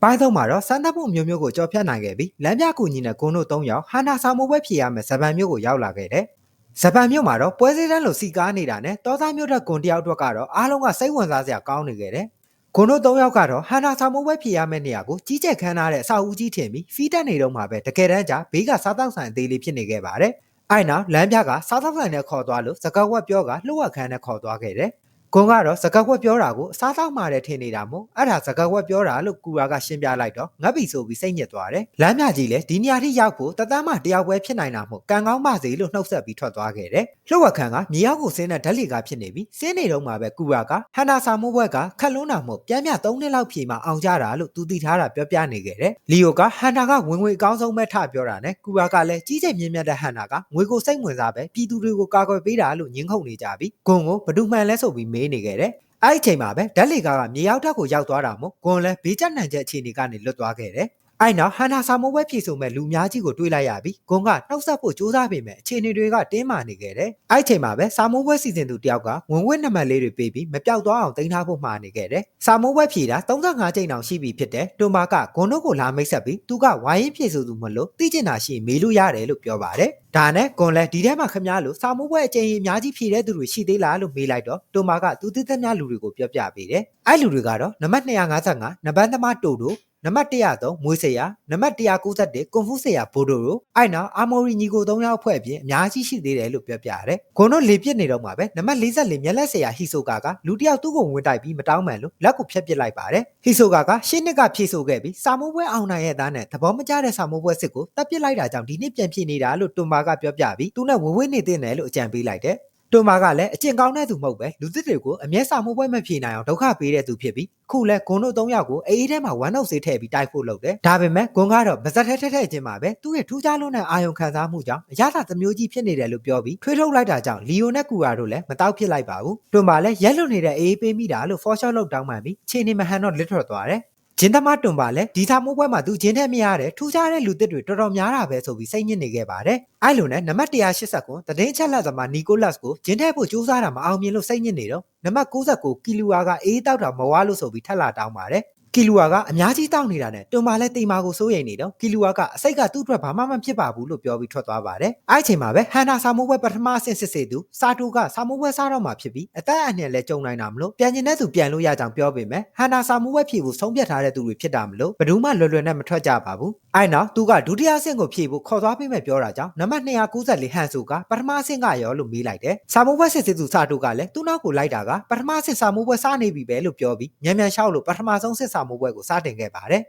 အပိုင်းသုံးမှာတော့စမ်းသပ်မှုမျိုးမျိုးကိုကြော်ဖြတ်နိုင်ခဲ့ပြီးလမ်းပြကူညီနဲ့ဂုံတို့၃ယောက်ဟန်နာဆောင်မှုပွဲဖြေရမယ်ဇပန်မျိုးကိုရောက်လာခဲ့တယ်။ဇပန်မျိုးမှာတော့ပွဲစည်းတန်းလိုစီကားနေတာနဲ့တောသားမျိုးတက်ဂုံတယောက်အတွက်ကတော့အားလုံးကစိတ်ဝင်စားစရာကောင်းနေခဲ့တယ်။ဂုံတို့၃ယောက်ကတော့ဟန်နာဆောင်မှုပွဲဖြေရမယ့်နေရာကိုကြီးကျယ်ခမ်းနားတဲ့အဆောက်အဦကြီးထင်ပြီးဖီးတက်နေတော့မှာပဲတကယ်တမ်းကျဘေးကစားတောက်ဆိုင်အသေးလေးဖြစ်နေခဲ့ပါတယ်။အဲ့နောက်လမ်းပြကစားတောက်ဆိုင်နဲ့ခေါ်သွားလို့စကားဝက်ပြောကလှုပ်ဝက်ခန်းနဲ့ခေါ်သွားခဲ့တယ်။ ကွန်ကတော့စကားကွက်ပြောတာကိုအစားတောက်မှတဲ့ထင်နေတာမို့အဲ့ဒါစကားကွက်ပြောတာလို့ကူရာကရှင်းပြလိုက်တော့ငတ်ပြီဆိုပြီးစိတ်ညစ်သွားတယ်။လမ်းမြကြီးလည်းဒီနေရာထိရောက်ဖို့တသက်မှတယောက်ပဲဖြစ်နိုင်တာမို့ကံကောင်းပါစေလို့နှုတ်ဆက်ပြီးထွက်သွားခဲ့တယ်။လှုပ်ဝက်ခန်းကမြေရောက်ကိုဆင်းတဲ့ဓာတ်လီကဖြစ်နေပြီးဆင်းနေတော့မှပဲကူရာကဟန်နာဆာမိုးဘွက်ကခက်လွန်းတာမို့ပြန်ပြ3နှစ်လောက်ဖြေမှအောင်ကြတာလို့သူတည်ထားတာပြောပြနေခဲ့တယ်။လီယိုကဟန်နာကဝင်ငွေအကောင်းဆုံးပဲထပြောတာနဲ့ကူရာကလည်းကြီးကျယ်မြင့်မြတ်တဲ့ဟန်နာကငွေကိုစိတ်ဝင်စားပဲပြည်သူတွေကိုကာကွယ်ပေးတာလို့ညင်းခုန်နေကြပြီးဂုံကိုဘဒုမှန်လဲဆိုပြီးမေးနေခဲ့တယ်။အဲ့ဒီအချိန်မှာပဲဓာတ်လေကားကမြေရောက်ထက်ကိုရောက်သွားတာမို့ဂွန်လဲဘေးကျနှံချက်အခြေအနေကနေလွတ်သွားခဲ့တယ်။ အဲ့နောက်ဟန်နာဆာမိုးပွဲဖြည့်ဆိုမဲ့လူအများကြီးကိုတွေးလိုက်ရပြီးဂွန်ကနှုတ်ဆက်ဖို့ကြိုးစားပေမဲ့အခြေအနေတွေကတင်းမာနေခဲ့တယ်။အဲ့ဒီအချိန်မှာပဲဆာမိုးပွဲစီစဉ်သူတယောက်ကဝင်ဝက်နံပါတ်လေးတွေပေးပြီးမပြောက်သွားအောင်တင်ထားဖို့မှာနေခဲ့တယ်။ဆာမိုးပွဲဖြည့်တာ35ချိန်တောင်ရှိပြီဖြစ်တဲ့တွန်မာကဂွန်တို့ကိုလာမိတ်ဆက်ပြီးသူကဝိုင်းရင်ဖြည့်ဆိုသူမလို့သိကျင်တာရှိရင်မေးလို့ရတယ်လို့ပြောပါတယ်။ဒါနဲ့ကွန်လဲဒီထဲမှာခမားလို့စာမိုးပွဲအကျဉ်းကြီးအများကြီးဖြည့်တဲ့သူတွေရှိသေးလားလို့မေးလိုက်တော့တိုမာကသူသိသက်များလူတွေကိုပြောပြပေးတယ်။အဲ့လူတွေကတော့နံပါတ်255နံပါတ်သမားတိုတို နံပါတ်103မွေးစရာနံပါတ်191ကွန်ဖူးစရာဘိုဒိုတို့အဲ့နောက်အာမိုရီညီကို3ယောက်ဖွဲ့အပြင်အများကြီးရှိသေးတယ်လို့ပြောပြရတယ်။ဂွန်တို့လေပြစ်နေတော့မှာပဲနံပါတ်44မျက်လက်စရာဟီဆိုကာကလူတစ်ယောက်သူ့ကိုဝင်တိုက်ပြီးမတောင်းမှန်လို့လက်ကိုဖျက်ပစ်လိုက်ပါတယ်။ဟီဆိုကာကရှင်းနှစ်ကဖြည့်ဆိုခဲ့ပြီးစာမိုးပွဲအောင်နိုင်ရဲ့သားနဲ့သဘောမကျတဲ့စာမိုးပွဲစစ်ကိုတပ်ပစ်လိုက်တာကြောင့်ဒီနှစ်ပြန်ဖြည့်နေတာလို့တွန်မာကပြောပြပြီးသူနဲ့ဝဝေးနေတဲ့နယ်လို့အကြံပေးလိုက်တယ်။ တိုမာကလည်းအကျင့်ကောင်းတဲ့သူမဟုတ်ပဲလူသစ်တွေကိုအမျက်စာမှုပွဲမဖြေနိုင်အောင်ဒုက္ခပေးတဲ့သူဖြစ်ပြီးခုလဲဂွန်တို့၃ယောက်ကိုအေးအေးထဲမှာဝမ်းနှုတ်ဆေးထည့်ပြီးတိုက်ဖို့လုပ်တယ်ဒါပေမဲ့ဂွန်ကတော့ဗဇက်ထဲထဲထဲချင်းမှာပဲသူ့ရဲ့ထူးခြားလွန်းတဲ့အာယုံခံစားမှုကြောင့်အရသာသမျိုးကြီးဖြစ်နေတယ်လို့ပြောပြီးထွေးထုတ်လိုက်တာကြောင့်လီယိုနဲ့ကူရာတို့လည်းမတောက်ဖြစ်လိုက်ပါဘူးတိုမာလည်းရက်လွတ်နေတဲ့အေးအေးပေးမိတာလို့ဖော်ရှော့လုပ်တောင်းပန်ပြီးခြေနေမဟန်တော့လစ်ထွက်သွားတယ် ဂျင်းသမားတွန်ပါလဲဒီသာမိုးပွဲမှာသူဂျင်းထက်မရတဲ့ထူးခြားတဲ့လူသစ်တွေတော်တော်များတာပဲဆိုပြီးစိတ်ညစ်နေခဲ့ပါတယ်။အဲ့လိုနဲ့နံပါတ်180ကွန်တည်င်းချက်လက်သမားနီကိုလတ်ကိုဂျင်းထက်ဖို့ကြိုးစားတာမအောင်မြင်လို့စိတ်ညစ်နေတော့နံပါတ်69ကီလူဝါကအေးတောက်တာမဝါလို့ဆိုပြီးထက်လာတောင်းပါတယ်။ကီ လူဝါကအများကြီးတောက်နေတာနဲ့တွန်ပါလဲတိမ်မာကိုစိုးရိမ်နေတော့ကီလူဝါကအစိတ်ကသူ့အတွက်ဘာမှမဖြစ်ပါဘူးလို့ပြောပြီးထွက်သွားပါတယ်။အဲ့အချိန်မှာပဲဟန်နာဆာမိုးပွဲပထမအဆင့်စစ်စစ်သူစာတူကဆာမိုးပွဲစားတော့မှာဖြစ်ပြီးအသက်အန္တရာယ်လဲကြုံနိုင်တာမလို့ပြန်ကျင်တဲ့သူပြန်လို့ရကြောင်ပြောပေမဲ့ဟန်နာဆာမိုးပွဲဖြည့်ဖို့ဆုံးဖြတ်ထားတဲ့သူတွေဖြစ်တာမလို့ဘယ်သူမှလွယ်လွယ်နဲ့မထွက်ကြပါဘူး။အဲ့နောက်သူကဒုတိယအဆင့်ကိုဖြည့်ဖို့ခေါ်သွားပေးမယ်ပြောတာကြောင့်နံပါတ်294ဟန်ဆိုကပထမအဆင့်ကရောလို့မေးလိုက်တယ်။ဆာမိုးပွဲစစ်စစ်သူစာတူကလည်းသူ့နောက်ကိုလိုက်တာကပထမအဆင့်ဆာမိုးပွဲစားနေပြီပဲလို့ပြောပြီးမြန်မြန်လျှောက်လို့ပထမဆုံးစစ်ဆာမိုးပွဲကိုစတင်ခဲ့ပါတယ်